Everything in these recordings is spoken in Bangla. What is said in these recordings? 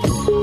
you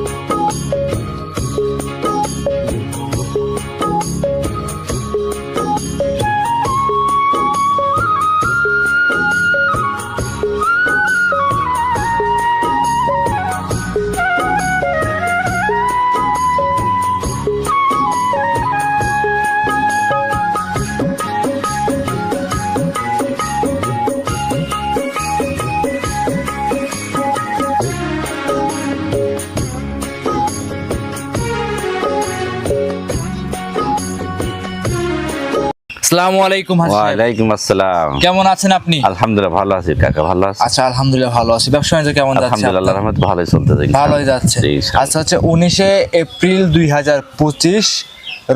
আসসালামু আলাইকুম। ওয়ালাইকুম আসসালাম। কেমন আছেন আপনি? আলহামদুলিল্লাহ ভালো আছি। কাকা ভালো আছে আচ্ছা আলহামদুলিল্লাহ ভালো আছি। ব্যবসা বাণিজ্য কেমন যাচ্ছে আলহামদুলিল্লাহ রহমত ভালোই চলতে ভালোই যাচ্ছে। আচ্ছা হচ্ছে উনিশে এপ্রিল দুই হাজার পঁচিশ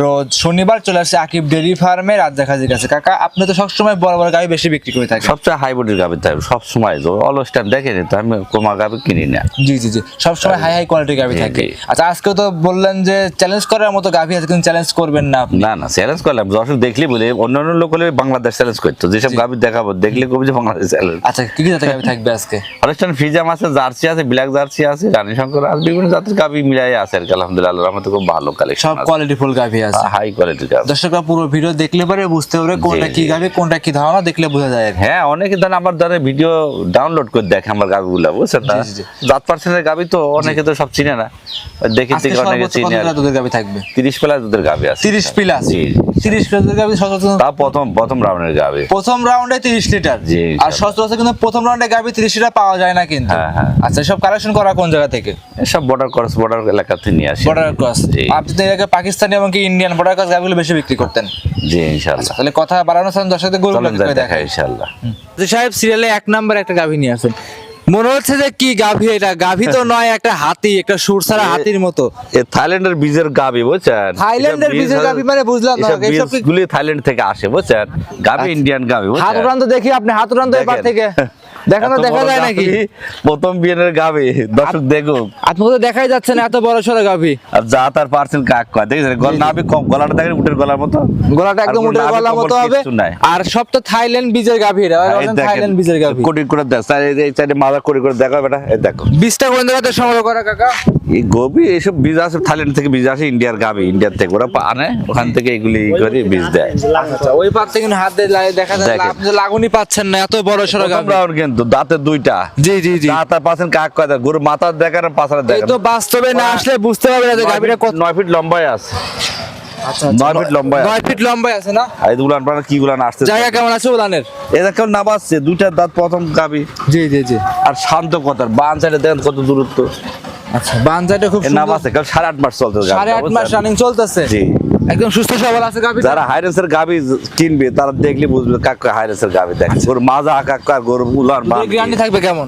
রোজ শনিবার চলে আসছে আকিব ডেরি ফার্মে রাত দেখাজির কাছে। কাকা আপনি তো সবসময় বড় বড় গাড়ি বেশি বিক্রি করে থাকেন। সবচেয়ে হাইব্রিড গাভি তাই সব সময় অলস টাইম দেখেনি তো আমি কোমা গাভি কিনি না। জি জি জি সবসময় হাই হাই কোয়ালিটির গাভি জি, থাকে। আচ্ছা আজকে তো বললেন যে চ্যালেঞ্জ করার মতো গাভি আছে কিন্তু চ্যালেঞ্জ করবেন না আপনি। না না চ্যালেঞ্জ করলাম দর্শক দেখলি বলে অন্যান্য লোক হলে বাংলাদেশ চ্যালেঞ্জ করতো। যেসব। গাভি দেখাবো দেখলে কবি যে বাংলাদেশ চ্যালেঞ্জ আচ্ছা কি কি জাতের গাভি থাকবে আজকে? অনুষ্ঠান ফিজাম আছে জার্সি আছে ব্ল্যাক জার্সি আছে রানী শঙ্কর আছে বিভিন্ন জাতের গাভি মিলাই আছে আর কি আলহামদুলিল্লাহ আমাদের খুব ভালো কালেকশন সব কোয়ালিটি ফুল গাভি আছে। হাই কোয়ালিটির গাভি দর্শকরা পুরো ভিডিও দেখলে পরে বুঝতে পারবে কোনটা কি গাভি কোনটা কি ধারণা দেখলে বোঝা যায় হ্যাঁ অনেকে ধরেন আমার ধরেন ভিডিও ডাউনলোড করে দেখে আমার গাভিগুলো বুঝছেন না? জি, জি, জি। জাত পার্সেন্টের গাভি তো অনেকে তো সব চিনে না। দেখে থেকে অনেকে চিনে দুধের গাভি থাকবে? তিরিশ প্লাস দুধের গাভি আছে। তিরিশ প্লাস? জি তিরিশ প্লাস দুধের গাভি সচরাচর তা প্রথম প্রথম রাউন্ডের গাভি প্রথম রাউন্ডে তিরিশ লিটার। জি, আর সচরাচর কিন্তু প্রথম রাউন্ডে গাভি তিরিশ লিটার পাওয়া যায় না কিন্তু। হ্যাঁ, হ্যাঁ। আচ্ছা সব কালেকশন করা কোন জায়গা থেকে? বর্ডার ক্রস বর্ডার এলাকা থেকে নিয়ে আসি। বর্ডার ক্রস আপনি তো পাকিস্তানি এবং কি ইন্ডিয়ান বর্ডার ক্রস গাভিগুলো বেশি বিক্রি করতেন। জি ইনশাল্লাহ তাহলে কথা বাড়ানোর সাথে দর্শকদের গরু চলেন দেখা দেখা ইনশাল্লাহ সাহেব সিরিয়ালে এক নাম্বার একটা গাভি নিয়ে আসেন। মনে হচ্ছে যে কি গাভি এটা? গাভি তো নয় একটা হাতি একটা সুরসারা হাতির মতো। এ থাইল্যান্ডের বীজের গাভি বুঝছেন? থাইল্যান্ডের বীজের গাভী মানে বুঝলাম না, এসব এসব কি- থাইল্যান্ড থেকে আসে বুঝছেন? গাভি ইন্ডিয়ান গাভি হাত বুঝছেন? উড়ান তো দেখি আপনি হাত উড়ান তো এবার থেকে। দেখানো দেখা যায় নাকি? প্রথম বিয়ের দর্শক দেখুক আপনাকে তো দেখাই যাচ্ছে না এত বড় সড়ো আর যা তার পারছেন কাক কয় দেখেন গল নাভি কম গলাটা দেখেন উটের গলার মতো। গলাটা একদম উটের উঠে নাভি গলা কম্বল মতো হবে। আর সব তো থাইল্যান্ড বীজের গাভি এটা এই দেখেন, থাইল্যান্ড বীজের গাভি। কোটি করে দেখ স্যার এই সাইডে মাথা কোটি করে দেখো বেটা এই দেখো। বীজটা কোন জায়গাতে সংগ্রহ করা কাকা। এই গভীর এইসব বীজ আসে থাইল্যান্ড থেকে বীজ আসে ইন্ডিয়ার ইন্ডিয়ার থেকে ওরা আনে ওখান থেকে এগুলি করে বীজ দেয়। আচ্ছা ওই কিন্তু হাত দিয়ে দেখা যায় আপনি লাগুনি পাচ্ছেন না এত বড় সড়ো কিন্তু দাঁতের দুইটা। জি জি জি। দাঁত পার্সেন্ট কাক গরু মাথা দেখেন তো বাস্তবে না আসলে বুঝতে পারবে না যে গাভিটা কত ফিট লম্বায় আছে। নয় ফিট লম্বায় নয় ফিট লম্বাই আছে না? আর এই গুলান পানা কি গুলান আসছে জায়গা কেমন আছে উলানের? এটা নামাচ্ছে দুইটা দাঁত প্রথম গাবি। জি জি জি। আর শান্ত কথার বান সাইডে দেখেন কত দূরত্ব। আচ্ছা বানজাটা খুব নাম আছে সাড়ে আট মাস চলতে সাড়ে আট মাস রানিং চলতেছে। জি। একদম সুস্থ সবল আছে গাভি যারা হাইরেসের গাবি কিনবে তারা দেখলে বুঝবে কাকা হাইরেসের গাবি দেখে। গরু মাজা কাকা গরু উলান বান গ্যারান্টি থাকবে কেমন?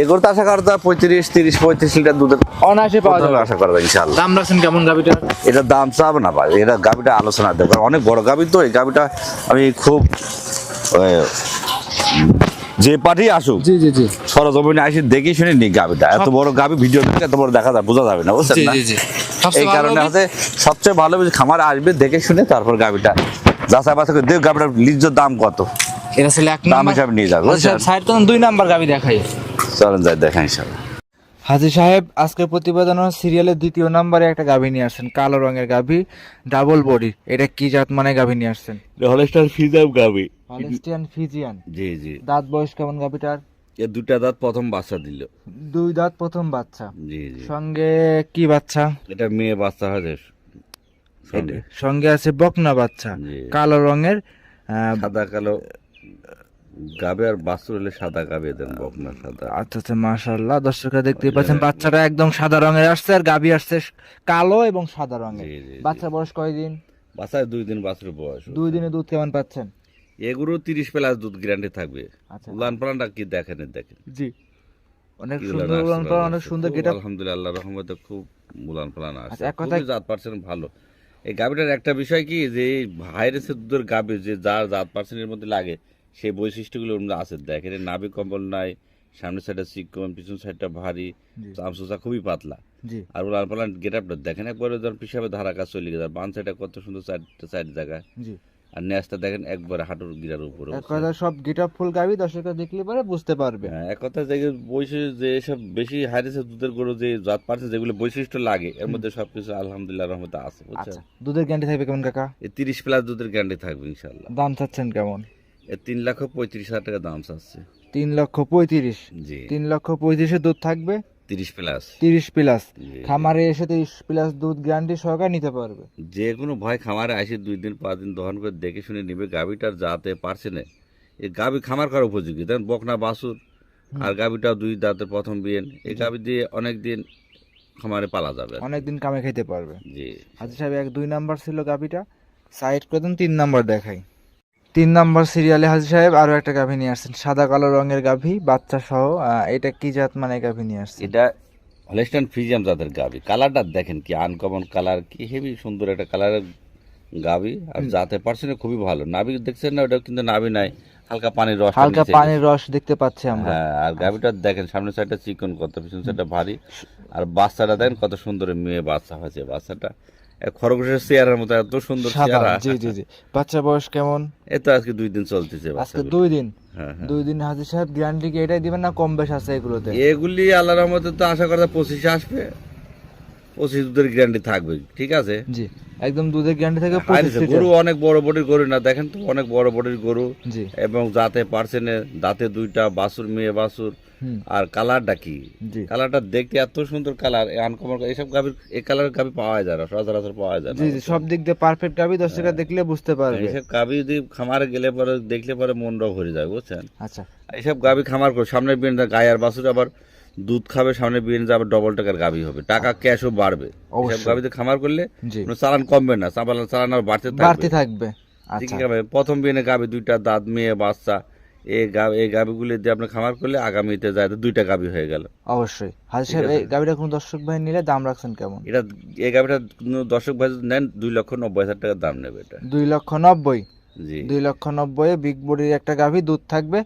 এগুলো তো আশা করা যায় পঁয়ত্রিশ তিরিশ পঁয়ত্রিশ লিটার দুধের অনায়াসে পাওয়া যাবে। আশা করা যায় ইনশাল্লাহ দাম রাখছেন কেমন গাভিটার এটার দাম চাবে না ভাই এটা গাবিটা আলোচনা দেবে। অনেক বড় গাবি তো এই গাবিটা আমি খুব যে পার্টি আসুক জি জি জি। সরজমিনে আসি দেখে শুনে নি গাবিটা। এত বড় গাবি ভিডিও দেখে এত বড় দেখা যায় বোঝা যাবে না বুঝছেন না? এই কারণে হচ্ছে সবচেয়ে ভালো খামার আসবে দেখে শুনে তারপর গাবিটা যাচাই বাছাই করে দেখ গাবিটার লিজ্জর দাম কত। এটা ছিল এক দাম নাম্বার নিয়ে যাবে তো দুই নাম্বার গাবি দেখাই। চলেন যাই দেখাই ইনশাল্লাহ। হাজি সাহেব আজকের প্রতিবেদন সিরিয়ালের দ্বিতীয় নম্বরে একটা গাভি নিয়ে আসছেন কালো রঙের গাভি ডাবল বডি এটা কি জাত মানে গাভি নিয়ে আসছেন? হলস্টার ফিজাম গাবি হলস্টিয়ান ফিজিয়ান। জি জি। দাঁত বয়স কেমন গাভিটার? এ দুটা দাঁত প্রথম বাচ্চা দিল। দুই দাঁত প্রথম বাচ্চা। জি জি। সঙ্গে কি বাচ্চা? এটা মেয়ে বাচ্চা হয়েছে। সঙ্গে। আছে বকনা বাচ্চা কালো রঙের সাদা কালো। গাবে আর বাছুর হলে সাদা গাবে দেন বকনা সাদা। আচ্ছা আচ্ছা মাশাআল্লাহ দর্শকরা দেখতে পাচ্ছেন বাচ্চাটা একদম সাদা রঙের আসছে আর গাভি আসছে কালো এবং সাদা রঙের। বাচ্চার বয়স কয়দিন? দুই দিন বাছুর বয়স দুই দিনে দুধ কেমন পাচ্ছেন? এগুলো তিরিশ প্লাস দুধ গ্যারান্টি থাকবে। আচ্ছা। উলান পালানটা কি দেখেন দেখেন। জি। অনেক সুন্দর উলান পালান, অনেক সুন্দর গেটা আলহামদুলিল্লাহ রহমতে খুব উলান পালান আছে। আচ্ছা, এক কথায়- জাত পার্সেন্ট ভালো। এই গাবিটার একটা বিষয় কি যে ভাইরাসের দুধের গাবি যে যার জাত পার্সেন্টের মধ্যে লাগে সেই বৈশিষ্ট্যগুলো ওর মধ্যে আছে। দেখেন এর নাভি কম্বল নাই সামনের সাইডটা চিকন পিছন সাইডটা ভারী জি। খুবই পাতলা। আর গেট আপটা দেখেন একবারে পিসাবে ধারা কাজ চলে গেছে। বান সাইডটা কত সুন্দর আর ন্যাসটা দেখেন একবারে হাঁটুর গিরার উপরে এক কথা সব গেট ফুল গাবি দর্শকরা দেখলে পরে বুঝতে পারবে। হ্যাঁ, এক কথা যে বৈশিষ্ট্য যে সব বেশি হাইরেসের দুধের গরু যে জাত পারছে যেগুলো বৈশিষ্ট্য লাগে এর মধ্যে সবকিছু আলহামদুলিল্লাহ রহমতে আছে বুঝছেন? আচ্ছা দুধের গ্যারান্টি থাকবে কেমন কাকা? এই তিরিশ প্লাস দুধের গ্যারান্টি থাকবে ইনশাল্লাহ দাম চাচ্ছেন কেমন? তিন লক্ষ পঁয়ত্রিশ হাজার টাকা দাম চাচ্ছে। তিন লক্ষ পঁয়ত্রিশ? জি। তিন লক্ষ পঁয়ত্রিশে দুধ থাকবে? তিরিশ প্লাস। তিরিশ প্লাস। খামারে এসে তিরিশ প্লাস দুধ গ্যারান্টি সহকারে নিতে পারবে? যে কোনো ভয় খামারে আসে দুই দিন পাঁচ দিন দহন করে দেখে শুনে নিবে গাভিটার যাতে পারছে না। এই গাভি খামার করার উপযোগী। দেখেন বকনা বাসুর আর গাভিটা দুই দাঁতের প্রথম বিয়েন। এই গাভি দিয়ে অনেক দিন খামারে পালা যাবে। অনেকদিন কামে খেতে পারবে। জি। হাজি সাহেব এক দুই নাম্বার ছিল গাভিটা। সাইড করে দেন তিন নাম্বার দেখাই। তিন নাম্বার সিরিয়ালে হাজি সাহেব আরও একটা গাভি নিয়ে আসছেন সাদা কালো রঙের গাভী বাচ্চা সহ এটা কি জাত মানে গাভি নিয়ে আসছেন? এটা হলেস্টান ফ্রিজিয়াম জাতের গাভি। কালারটা দেখেন কি আনকমন কালার কি হেভি সুন্দর একটা কালারের গাভী। আর জাতে পার্সেন্ট খুবই ভালো। নাভি দেখছেন না ওটা কিন্তু নাভি নাই। হালকা পানির রস হালকা পানির রস দেখতে পাচ্ছি আমরা। হ্যাঁ আর গাভিটা দেখেন সামনের সাইডটা চিকন কত পিছন সাইডটা ভারী। আর বাচ্চাটা দেখেন কত সুন্দর মেয়ে বাচ্চা হয়েছে বাচ্চাটা। খরগোশের মতো এত সুন্দর চেহারা। জি জি জি। বাচ্চা বয়স কেমন? এই তো আজকে দুই দিন চলতেছে আজকে দুই দিন? হ্যাঁ হ্যাঁ। দুই দিন হাজি সাহেব গ্যারান্টি কি এটাই দিবেন না কম বেশ আছে এগুলোতে? এগুলি আল্লাহর রহমতে তো আশা করা পঁচিশে আসবে। পঁচিশ দুধের গ্যারান্টি থাকবে ঠিক আছে? জি। একদম দুধের গ্যারান্টি থেকে গরু অনেক বড় বডির গরু না দেখেন তো অনেক বড় বডির গরু। এবং দাঁতে পার্সেনে দাঁতে দুইটা বাসুর মেয়ে বাসুর আর কালারটা কি? কালারটা দেখতে এত সুন্দর কালার আনকমন এইসব গাভীর এই কালারের গাভী পাওয়া যায় না সচরাচর পাওয়া যায় না জি সব দিক দিয়ে পারফেক্ট গাভি দর্শকরা দেখলে বুঝতে পারবে। এইসব গাভী যদি খামারে গেলে পরে দেখলে পরে মনটাও ভরে যায় বুঝছেন? আচ্ছা। এইসব গাভী খামার করে সামনে বিয়ে গায়ে আর বাসুর আবার দুধ খাবে সামনে বিয়ে আবার ডবল টাকার গাভী হবে টাকা ক্যাশও বাড়বে। গাভীতে খামার করলে চালান কমবে না চালান চালান আর বাড়তে বাড়তি থাকবে। থাকবে ঠিক আচ্ছা। প্রথম বিয়ে গাভী দুইটা দাঁত মেয়ে বাচ্চা এই এই দিয়ে আপনি খামার করলে আগামীতে যায় দুইটা হয়ে গেল। অবশ্যই। হাজি সাহেব এই কোন দর্শক ভাই নিলে দাম রাখছেন কেমন? এটা এই দর্শক ভাই যদি নেন দুই লক্ষ নব্বই হাজার টাকা দাম নেবে এটা। দুই লক্ষ নব্বই? জি। দুই লক্ষ নব্বই বিগ বডির একটা গাভি দুধ থাকবে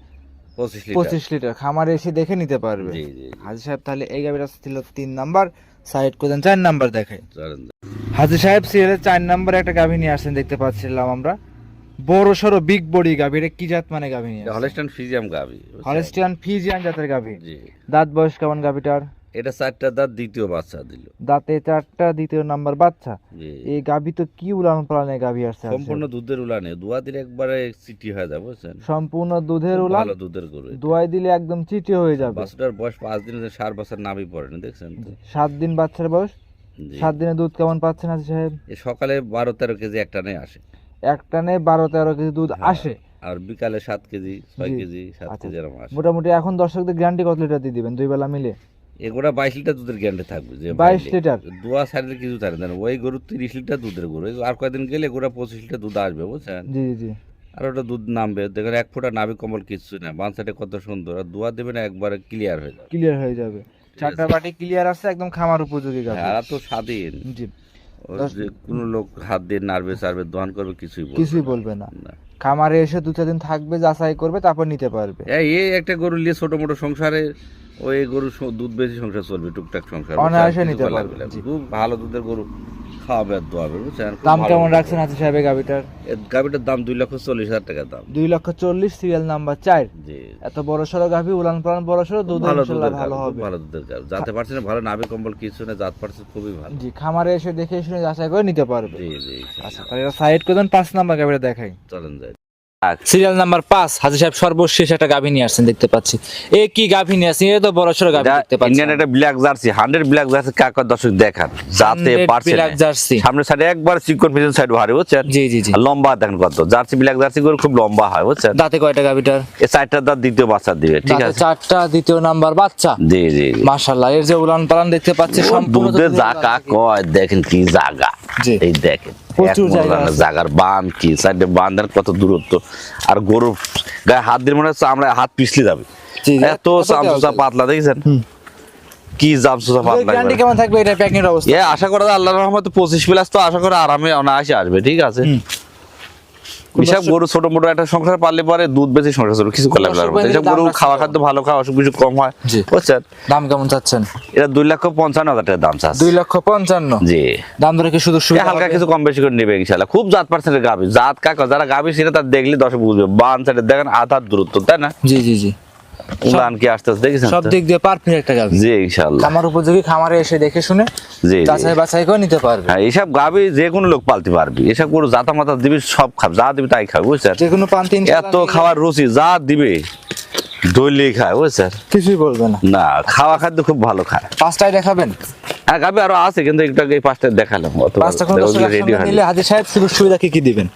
পঁচিশ লিটার। খামারে এসে দেখে নিতে পারবে। জি জি হাজি সাহেব তাহলে এই গাভিটা ছিল তিন নাম্বার। সাইড করে চার নাম্বার দেখাই। চলেন হাজি সাহেব সিরিয়ালের চার নাম্বারে একটা গাভি নিয়ে আসছেন দেখতে পাচ্ছিলাম আমরা। বড় সড়ো বিগ বডি গাভি এটা কি জাত মানে গাভি নিয়ে এটা হলেস্টান ফিজিয়াম গাভী হলেস্টিয়ান ফিজিয়ান জাতের গাভি। জি। দাঁত বয়স কেমন গাভিটার? এটা চারটা দাঁত দ্বিতীয় বাচ্চা দিল। দাঁতে চারটা দ্বিতীয় নাম্বার বাচ্চা। জি। এই গাভি তো কি উলান পালানে গাভি আসছে সম্পূর্ণ দুধের উলানে। দুয়া দিলে একবারে চিটি হয়ে যাবে বুঝছেন? সম্পূর্ণ দুধের উলান? ভালো দুধের গরু। দোয়াই দিলে একদম চিটে হয়ে যাবে। বাছুরটার বয়স পাঁচ দিন সার বছর নাভি পড়েনি দেখছেন তো? সাত দিন বাচ্চার বয়স? জি। সাত দিনে দুধ কেমন পাচ্ছেন হাজি সাহেব? সকালে বারো তেরো কেজি একটা নেই আসে। একটানে বারো তেরো কেজি দুধ আসে। আর বিকালে সাত কেজি ছয় কেজি সাত আচ্ছা। কেজি এরকম আসে। মোটামুটি এখন দর্শকদের গ্যারান্টি কত লিটার দিয়ে দিবেন? দুই বেলা মিলে? এগুলা বাইশ লিটার দুধের গ্যারান্টি থাকবে যে 22 লিটার? দোয়া কিছু থাকে না। ওই গরু তিরিশ লিটার দুধের গরু। আর কয়েকদিন গেলে গোটা পঁচিশ লিটার দুধ আসবে বুঝছেন? জি জি আর ওটা দুধ নামবে। দেখেন এক ফোঁটা নাভি কম্বল কিচ্ছু না। বান সাইডে কত সুন্দর। আর দোয়া দেবে না একবারে ক্লিয়ার হয়ে যাবে। ক্লিয়ার হয়ে যাবে। চারটা বাটি ক্লিয়ার আছে একদম খামার উপযোগী গাভি। হ্যাঁ, আর তো স্বাধীন। জি। যে কোনো লোক হাত দিয়ে নাড়বে চাড়বে দোয়ান করবে কিছুই কিছুই বলবে না। খামারে এসে দু চার দিন থাকবে যাচাই করবে তারপর নিতে পারবে। এই একটা গরু নিয়ে ছোট মোটো সংসারে ওই গরু দুধ বেশি সংসার চলবে টুকটাক সংসার। অনায়াসে নিতে পারবে, খুব ভালো দুধের গরু। খাওয়াবে আর দোয়াবে বুঝছেন দাম কেমন রাখছেন হাজি সাহেব দাম দুই লক্ষ চল্লিশ হাজার টাকা দাম। দুই লক্ষ চল্লিশ সিরিয়াল নাম্বার চার। জি। এত বড় সড়ো গাভি উলান পালান বড় সড়ো দুধ ভালো ভালো হবে। ভালো দুধের গাভি। যাতে পারছে না ভালো নাভি কম্বল কিছু না জাত পারছেন খুবই ভালো। জি খামারে এসে দেখে শুনে যাচাই করে নিতে পারবে। জি জি আচ্ছা তাহলে সাইড করে দেন পাঁচ নাম্বার গাভিটা দেখাই। চলেন যাই। সিরিয়াল নাম্বার পাঁচ হাজি সাহেব সর্বশেষ একটা গাভি নিয়ে আসছেন দেখতে পাচ্ছি। এ কি গাভি নিয়ে আসছেন? এ তো বড় সড়ো গাভি দেখতে পাচ্ছি। ইন্ডিয়ান একটা black jersey hundred black jersey কাকা দর্শক দেখান যাতে পারছে ব্ল্যাক জার্সি সাইডে একবার চিকন পিছন সাইড ভারী বুঝছেন? জি জি জি। লম্বা দেখেন কত? জার্সি ব্ল্যাক জার্সি গরু খুব লম্বা হয় বুঝছেন? দাঁতে কয়টা গাভিটার? এই চারটা দাঁত দ্বিতীয় বাচ্চা দিবে ঠিক আছে? চারটা দ্বিতীয় নাম্বার বাচ্চা। জি জি। মাশাআল্লাহ এর যে উলান পালান দেখতে পাচ্ছি সম্পূর্ণ জাগা। কয়? দেখেন কি জাগা। জি। এই দেখেন। প্রচুর এক জায়গা মোলানা আছে। জাগার বান কি সাইডে কত দূরত্ব। আর গরু গায়ে হাত দিয়ে মনে হচ্ছে আমরা হাত পিছলে যাবে। এত চামচুচা পাতলা দেখেছেন? কি জামসুসা পাতলা গ্যারান্টি কেমন থাকবে? এটা প্যাকিং এর অবস্থা আশা করা আল্লাহ আল্লাহর রহমতে পঁচিশ প্লাস তো আশা করে আরামে অনায়াসে আসবে ঠিক আছে। বিশাল গরু ছোট মোটো একটা সংসার পারলে পরে দুধ বেশি সংসার চলবে কিছু করলে এসব গরু খাওয়া খাদ্য ভালো খাওয়া অসুখ বিসুখ কম হয় বুঝছেন? দাম কেমন চাচ্ছেন? এটা দুই লক্ষ পঞ্চান্ন হাজার টাকা দাম চাচ্ছে। দুই লক্ষ পঞ্চান্ন? জি। দাম ধরে কি শুধু হালকা কিছু কম বেশি করে নেবে ইনশাল্লাহ খুব জাত পার্সেন্টের গাভী। জাত কাকা যারা গাভী সেটা তার দেখলে দশ বুঝবে। বান সাইডে দেখেন আধার দূরত্ব তাই না? জি জি জি। উলান কি আসতে আসতে দেখেছেন সব দিক দিয়ে পারফেক্ট একটা গাভি। জি ইনশাল্লাহ খামার উপযোগী খামারে এসে দেখে শুনে জি জি। যাচাই বাছাই করে নিতে পারবে। হ্যাঁ এইসব গাবি যে কোনো লোক পালতে পারবি। এসব গরু জাতা মাতা দিবি সব খাব। যা দিবি তাই খাবে বুঝছেন? যে কোনো পান্তি এত খাওয়ার রুচি যা দিবে খায় বুঝছেন? কিছুই বলবে না। না খাওয়া খাদ্য খুব ভালো খায়। পাঁচটায় দেখাবেন? হ্যাঁ গাবি আরও আছে কিন্তু একটু এই পাঁচটা দেখালাম। অত পাঁচটা রেডি হয় হাজির সাহেব সুযোগ সুবিধা কি কি দিবেন?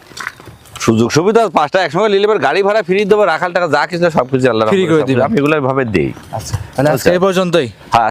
সুযোগ সুবিধা পাঁচটা একসঙ্গে নিলে এবার গাড়ি ভাড়া ফিরিয়ে দেবো রাখাল টাকা যা কিছু সবকিছু আল্লাহ ফ্রি করে দিবেন। আমি এগুলো ভাবে দিই। আচ্ছা এই পর্যন্তই। হ্যাঁ।